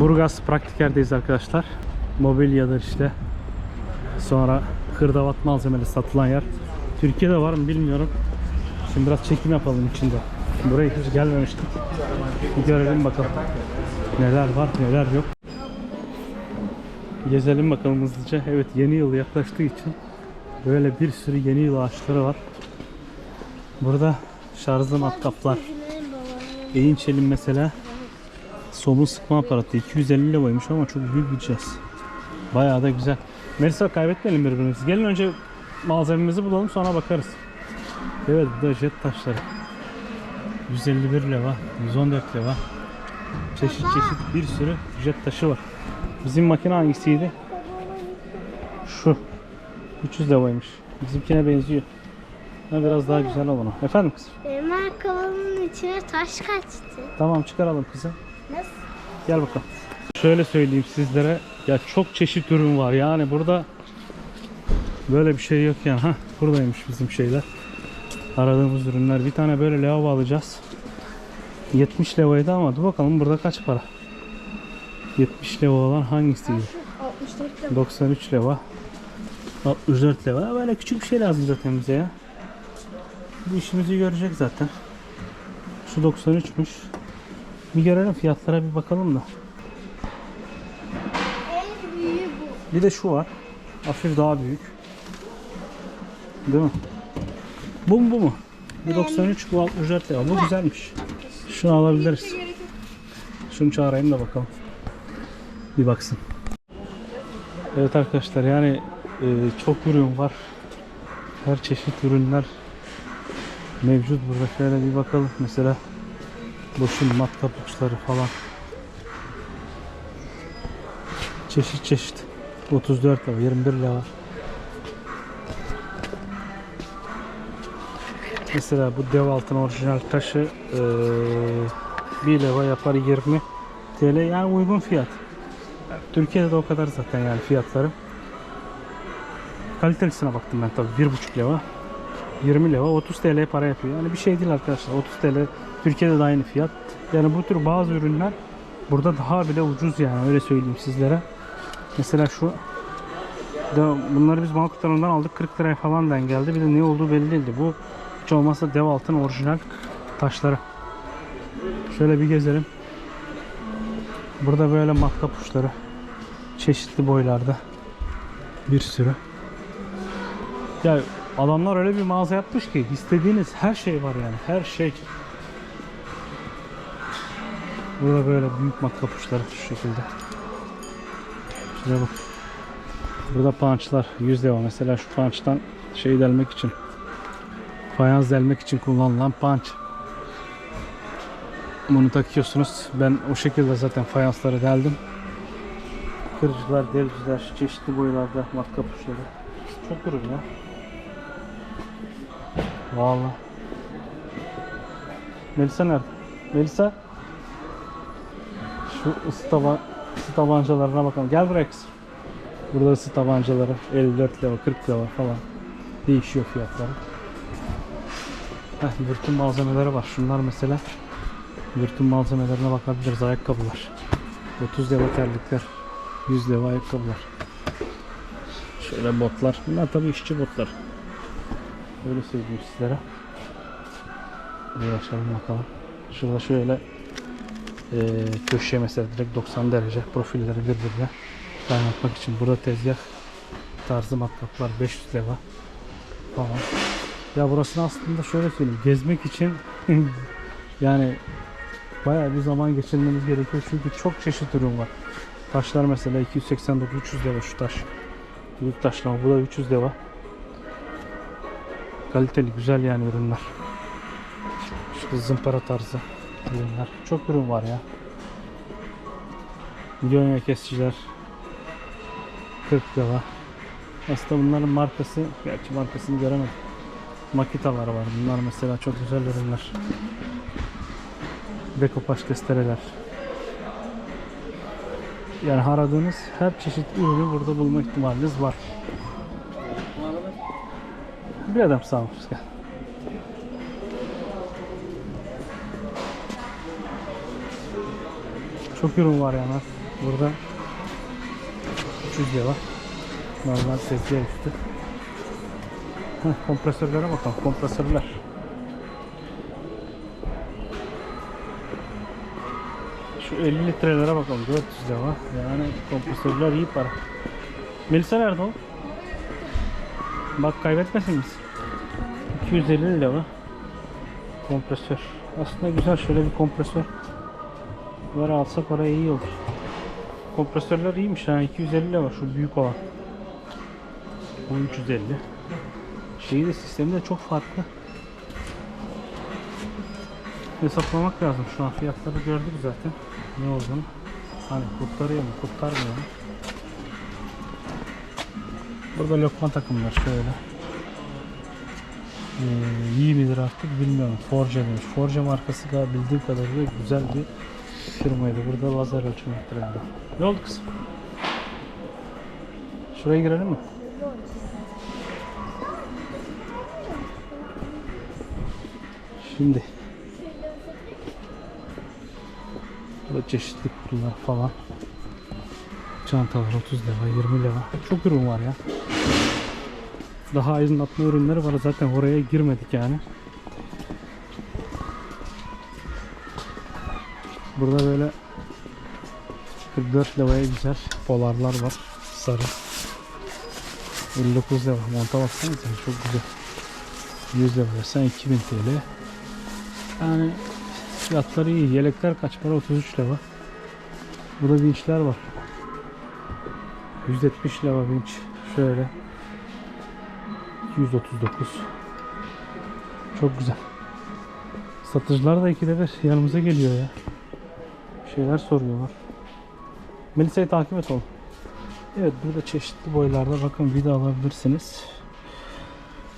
Burgaz Praktiker'deyiz arkadaşlar. Mobilyadır işte. Sonra hırdavat malzemeleri satılan yer. Türkiye'de var mı bilmiyorum. Şimdi biraz çekim yapalım içinde. Buraya hiç gelmemiştik. Bir görelim bakalım. Neler var neler yok. Gezelim bakalım hızlıca. Evet yeni yıl yaklaştığı için böyle bir sürü yeni yıl ağaçları var. Burada şarjlı matkaplar. Eğinçel'in mesela somun sıkma aparatı 250 liraymış ama çok büyük bir cihaz. Bayağı da güzel. Melisa kaybetmeyelim birbirimizi. Gelin önce malzememizi bulalım sonra bakarız. Evet bu da jet taşları. 151 leva, 114 leva. Çeşit çeşit bir sürü jet taşı var. Bizim makine hangisiydi? Şu. 300 levaymış. Bizimkine benziyor. Ha, biraz daha güzel olan. Efendim kızım? Benim ayakkabımın içine taş kaçtı. Tamam çıkaralım kızım. Nasıl? Gel bakalım. Şöyle söyleyeyim sizlere. Ya çok çeşit ürün var. Yani burada böyle bir şey yok yani. Ha buradaymış bizim şeyler. Aradığımız ürünler. Bir tane böyle lavabo alacağız. 70 levaydı ama dur bakalım burada kaç para? 70 leva olan hangisiydi? 64 lira. 93 leva. 64 leva. Böyle küçük bir şey lazım zaten bize ya. Bu işimizi görecek zaten. Şu 93'müş. Bir görelim fiyatlara bir bakalım da. En büyüğü bu. Bir de şu var. Hafif daha büyük. Değil mi? Bu mu bu mu? Bu 93 bu 64 lira. Bu güzelmiş. Şunu alabiliriz. Şunu çağırayım da bakalım. Bir baksın. Evet arkadaşlar yani e, çok ürün var. Her çeşit ürünler mevcut burada. Şöyle bir bakalım. Mesela boşun matkap uçları falan. Çeşit çeşit. 34 lira, 21 lira. Mesela bu dev altın orijinal taşı eee 1 lira yapar 20 TL yani uygun fiyat. Türkiye'de de o kadar zaten yani fiyatları. Kalitelisine baktım ben tabii 1,5 lira. 20 lira 30 TL para yapıyor. Yani bir şey değil arkadaşlar. 30 TL Türkiye'de de aynı fiyat. Yani bu tür bazı ürünler burada daha bile ucuz yani öyle söyleyeyim sizlere. Mesela şu de bunları biz Malkutan'dan aldık 40 liraya falan den geldi. Bir de ne olduğu belli değildi. Bu hiç olmazsa dev altın orijinal taşları. Şöyle bir gezelim. Burada böyle matkap uçları. Çeşitli boylarda. Bir sürü. Ya adamlar öyle bir mağaza yapmış ki istediğiniz her şey var yani. Her şey. Burada böyle büyük matkap uçları şu şekilde. Şuraya bak. Burada punchlar 100 lira. Mesela şu punchtan şey delmek için fayans delmek için kullanılan punch. Bunu takıyorsunuz. Ben o şekilde zaten fayansları deldim. Kırıcılar, deliciler, çeşitli boylarda matkap uçları. Çok ürün ya. Vallahi. Melisa nerede? Melisa? Şu ısı, taban, ısı tabancalarına bakalım. Gel kızım. Burada ısı tabancaları 54 lira, 40 lira falan. Değişiyor fiyatları. Heh, bütün malzemeleri var. Şunlar mesela bütün malzemelerine bakabiliriz. Ayakkabılar. 30 lira terlikler. 100 lira ayakkabılar. Şöyle botlar. Bunlar tabii işçi botlar. Öyle söyleyeyim sizlere. Bir açalım bakalım. Şurada şöyle eee köşeye mesela direkt 90 derece profilleri birbirine kaynatmak için. Burada tezgah tarzı matkaplar 500 lira falan. Ya burasını aslında şöyle söyleyeyim. Gezmek için yani bayağı bir zaman geçirmeniz gerekiyor. Çünkü çok çeşit ürün var. Taşlar mesela 289 300 lira şu taş. Büyük taşlama. Bu da 300 lira. Kaliteli güzel yani ürünler. Şu zımpara tarzı ürünler. Çok ürün var ya. Milyonya kesiciler 40 lira. Aslında bunların markası, gerçi markasını göremedim. Makitalar var. Bunlar mesela çok güzel ürünler. Dekopaş testereler. Yani aradığınız her çeşit ürünü burada bulma ihtimaliniz var. Bir adam sağ olun. Çok ürün var yani. Burada 300 lira. Normal tezgah üstü. Heh, kompresörlere bakalım. Kompresörler. Şu 50 litrelere bakalım. 400 lira. Yani kompresörler iyi para. Melisa nerede o? Bak kaybetmesin biz. 250 lira. Kompresör. Aslında güzel şöyle bir kompresör. Var alsak oraya iyi olur. Kompresörler iyiymiş ha. 250 lira var şu büyük olan. Bu 350. Şeyi de sistemi de çok farklı. Hesaplamak lazım. Şu an fiyatları gördük zaten. Ne olduğunu. Hani kurtarıyor mu, kurtarmıyor mu? Burada lokma takımlar şöyle. Ee, iyi midir artık bilmiyorum. Forge demiş. Forge markası galiba bildiğim kadarıyla güzel bir firmaydı. Burada lazer ölçüm yaptırıyorlar. Ne oldu kızım? Şuraya girelim mi? Şimdi Burada çeşitli kutular falan. Çantalar 30 lira, 20 lira. Çok ürün var ya. Daha aydınlatma ürünleri var. Zaten oraya girmedik yani. Burada böyle 44 liraya güzel polarlar var. Sarı. 59 lira. Monta baksanıza çok güzel. 100 lira versen 2000 TL. Yani fiyatları iyi. Yelekler kaç para? 33 lira. Burada vinçler var. 170 lira vinç. Şöyle. 239. Çok güzel. Satıcılar da ikide bir yanımıza geliyor ya. Şeyler soruyorlar. Melisa'yı takip et oğlum. Evet burada çeşitli boylarda bakın vida alabilirsiniz.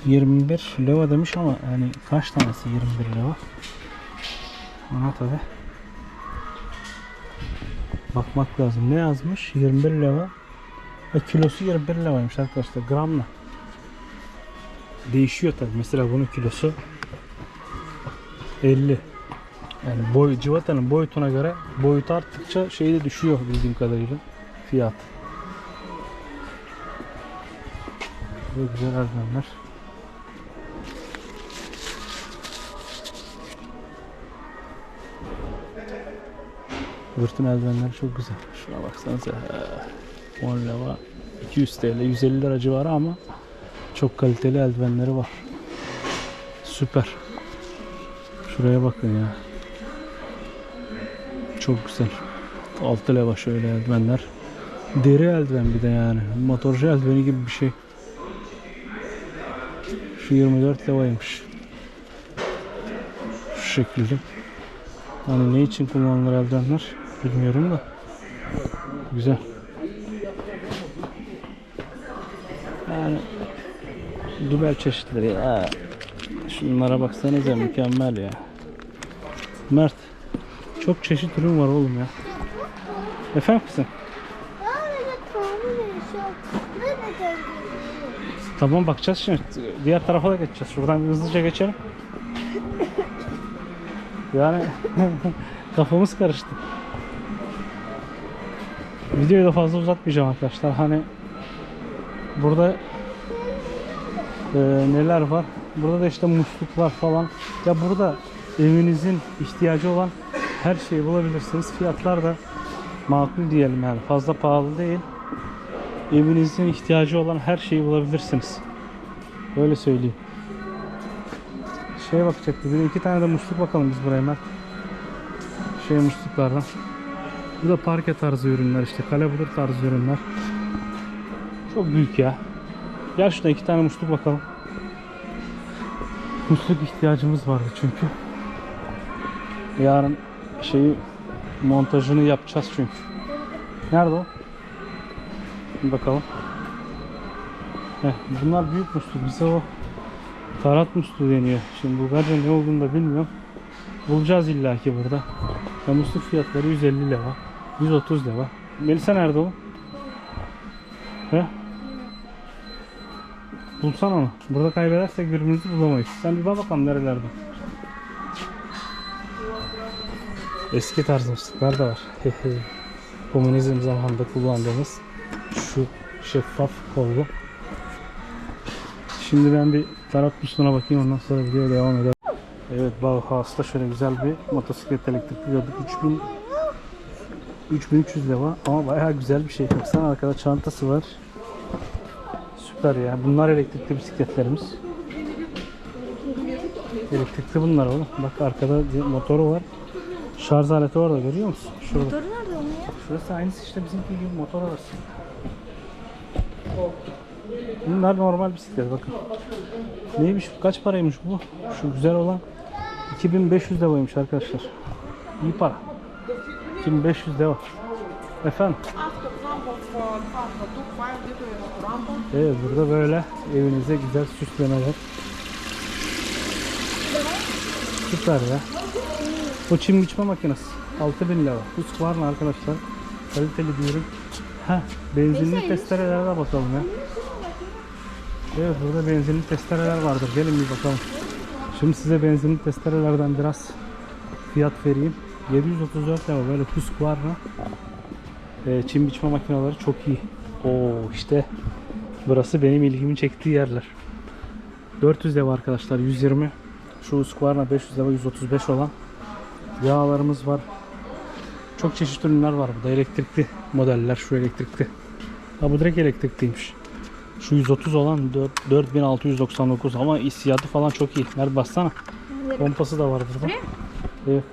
21 leva demiş ama yani kaç tanesi 21 leva? Ona tabi bakmak lazım. Ne yazmış? 21 leva. Ha, kilosu 21 levaymış arkadaşlar gramla. Değişiyor tabi. Mesela bunun kilosu 50. Yani boy, civatanın boyutuna göre boyut arttıkça şeyi de düşüyor bildiğim kadarıyla fiyat. Böyle güzel eldivenler. Vırtın eldivenleri çok güzel. Şuna baksanıza. He, 10 lira 200 TL 150 lira civarı ama çok kaliteli eldivenleri var. Süper. Şuraya bakın ya. Çok güzel. 6 leva şöyle eldivenler. Deri eldiven bir de yani. Motorcu eldiveni gibi bir şey. Şu 24 levaymış. Şu şekilde. Hani ne için kullanılır eldivenler bilmiyorum da. Güzel. Yani dübel çeşitleri ya. Şunlara baksanıza mükemmel ya. Mert çok çeşit ürün var oğlum ya. Efendim kızım? Tamam bakacağız şimdi. Diğer tarafa da geçeceğiz. Şuradan hızlıca geçelim. Yani kafamız karıştı. Videoyu da fazla uzatmayacağım arkadaşlar. Hani burada e, neler var? Burada da işte musluklar falan. Ya burada evinizin ihtiyacı olan her şeyi bulabilirsiniz. Fiyatlar da makul diyelim yani. Fazla pahalı değil. Evinizin ihtiyacı olan her şeyi bulabilirsiniz. Öyle söyleyeyim. Şeye bakacaktık. Bir iki tane de musluk bakalım biz buraya Mert. Şey musluklardan. Bu da parke tarzı ürünler işte. Kale budur tarzı ürünler. Çok büyük ya. Gel şurada iki tane musluk bakalım. Musluk ihtiyacımız vardı çünkü. Yarın şeyi montajını yapacağız çünkü. Nerede o? Bir bakalım. Heh, bunlar büyük musluk. Bize o tarat musluğu deniyor. Şimdi Bulgarca ne olduğunu da bilmiyorum. Bulacağız illaki burada. Ya musluk fiyatları 150 lira. 130 lira. Melisa nerede o? He? Bulsana onu. Burada kaybedersek birbirimizi bulamayız. Sen bir bak bakalım nerelerde. Eski tarz musluklar da var. Komünizm zamanında kullandığımız şu şeffaf kollu. Şimdi ben bir taraf üstüne bakayım ondan sonra videoya devam edelim. Evet Bauhaus'ta şöyle güzel bir motosiklet elektrikli gördük. 3000 3300 lira ama bayağı güzel bir şey. Baksana arkada çantası var. Süper ya. Bunlar elektrikli bisikletlerimiz. Elektrikli bunlar oğlum. Bak arkada motoru var. Şarj aleti orada görüyor musun? Şurada. Motoru nerede onun ya? Şurası aynısı işte bizimki gibi motor arası. Bunlar normal bisiklet bakın. Neymiş kaç paraymış bu? Şu güzel olan 2500 liraymış arkadaşlar. İyi para. 2500 lira. Efendim? Evet burada böyle evinize güzel süslemeler. Süper ya. Bu çim biçme makinesi. 6000 lira. Husqvarna arkadaşlar. Kaliteli bir ürün. Heh, benzinli testerelere bakalım ya. Evet burada benzinli testereler vardır. Gelin bir bakalım. Şimdi size benzinli testerelerden biraz fiyat vereyim. 734 lira böyle Husqvarna. Ee, çim biçme makineleri çok iyi. Oo işte burası benim ilgimi çektiği yerler. 400 lira arkadaşlar 120. Şu Husqvarna 500 lira 135 olan yağlarımız var. Çok çeşitli ürünler var burada. Elektrikli modeller. Şu elektrikli. Ha bu direkt elektrikliymiş. Şu 130 olan 4, 4699 ama hissiyatı falan çok iyi. Nerede bassana. Pompası da var burada. Evet.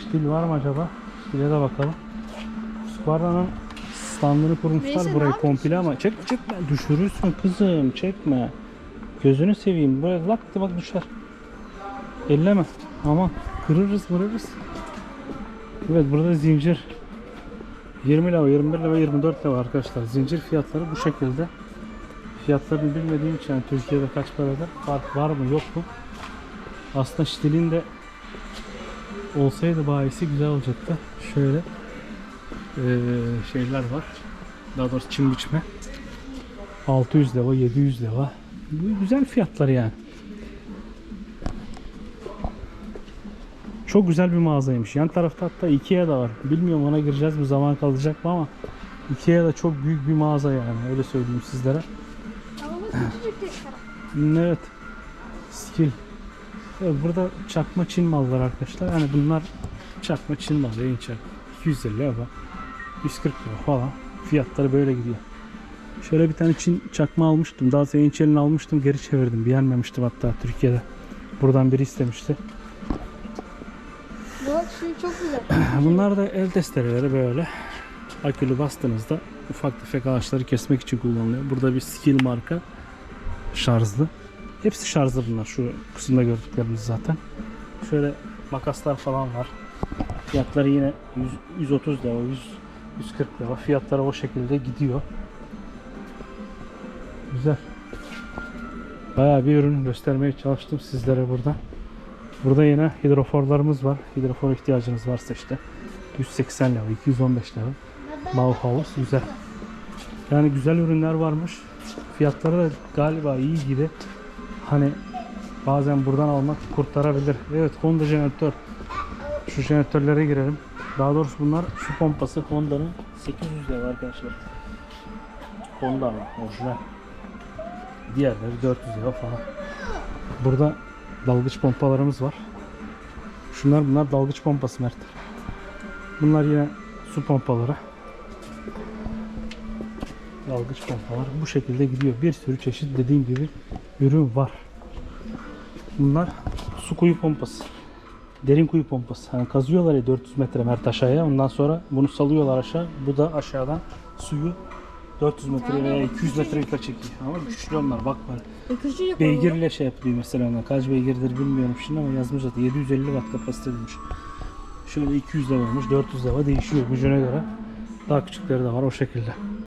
Stil var mı acaba? Stile de bakalım. Husqvarna'nın standını kurmuşlar Neyse, burayı komple ama çek çekme düşürürsün kızım çekme. Gözünü seveyim böyle laktı bak düşer. Elleme. Aman kırırız mırırız. Evet burada zincir 20 lira, 21 lira, 24 lira arkadaşlar. Zincir fiyatları bu şekilde. Fiyatlarını bilmediğim için yani Türkiye'de kaç paradır? Fark var mı yok mu? Aslında stilin de olsaydı bahisi güzel olacaktı. Şöyle eee, şeyler var. Daha doğrusu çim biçme. 600 lira, 700 lira. Güzel fiyatlar yani. Çok güzel bir mağazaymış. Yan tarafta hatta Ikea da var. Bilmiyorum ona gireceğiz mi zaman kalacak mı ama Ikea da çok büyük bir mağaza yani. Öyle söyleyeyim sizlere. Evet. Skill. Evet, burada çakma Çin mallar arkadaşlar. Yani bunlar çakma Çin malı. Yayın çak. 250 lira. 140 lira falan. Fiyatları böyle gidiyor. Şöyle bir tane Çin çakma almıştım. Daha sonra Yeniçeri'ni almıştım. Geri çevirdim. Beğenmemiştim hatta Türkiye'de. Buradan biri istemişti. Çok güzel. Bunlar da el testereleri böyle. Akülü bastığınızda ufak tefek ağaçları kesmek için kullanılıyor. Burada bir skill marka şarjlı. Hepsi şarjlı bunlar. Şu kısımda gördüklerimiz zaten. Şöyle makaslar falan var. Fiyatları yine 100, 130 lira, 100, 140 lira. Fiyatları o şekilde gidiyor. Güzel. Bayağı bir ürün göstermeye çalıştım sizlere burada. Burada yine hidroforlarımız var. Hidrofor ihtiyacınız varsa işte 180 lira, 215 lira. Bauhaus güzel. Yani güzel ürünler varmış. Fiyatları da galiba iyi gibi. Hani bazen buradan almak kurtarabilir. Evet Honda jeneratör. Şu jeneratörlere girelim. Daha doğrusu bunlar şu pompası Honda'nın 800 lira arkadaşlar. Honda ama orijinal. Diğerleri 400 lira falan. Burada dalgıç pompalarımız var. Şunlar bunlar dalgıç pompası Mert. Bunlar yine su pompaları. Dalgıç pompalar bu şekilde gidiyor. Bir sürü çeşit dediğim gibi ürün var. Bunlar su kuyu pompası. Derin kuyu pompası. Hani kazıyorlar ya 400 metre Mert aşağıya. Ondan sonra bunu salıyorlar aşağı. Bu da aşağıdan suyu 400 metre veya 200 metre yukarı çekiyor. Ama güçlü onlar bakma. Küçücük Beygirle şey yapıyor mesela onlar. Kaç beygirdir bilmiyorum şimdi ama yazmış zaten 750 watt kapasiteliymiş. Şöyle 200 de varmış, 400 de var değişiyor gücüne göre. Daha küçükleri de var o şekilde.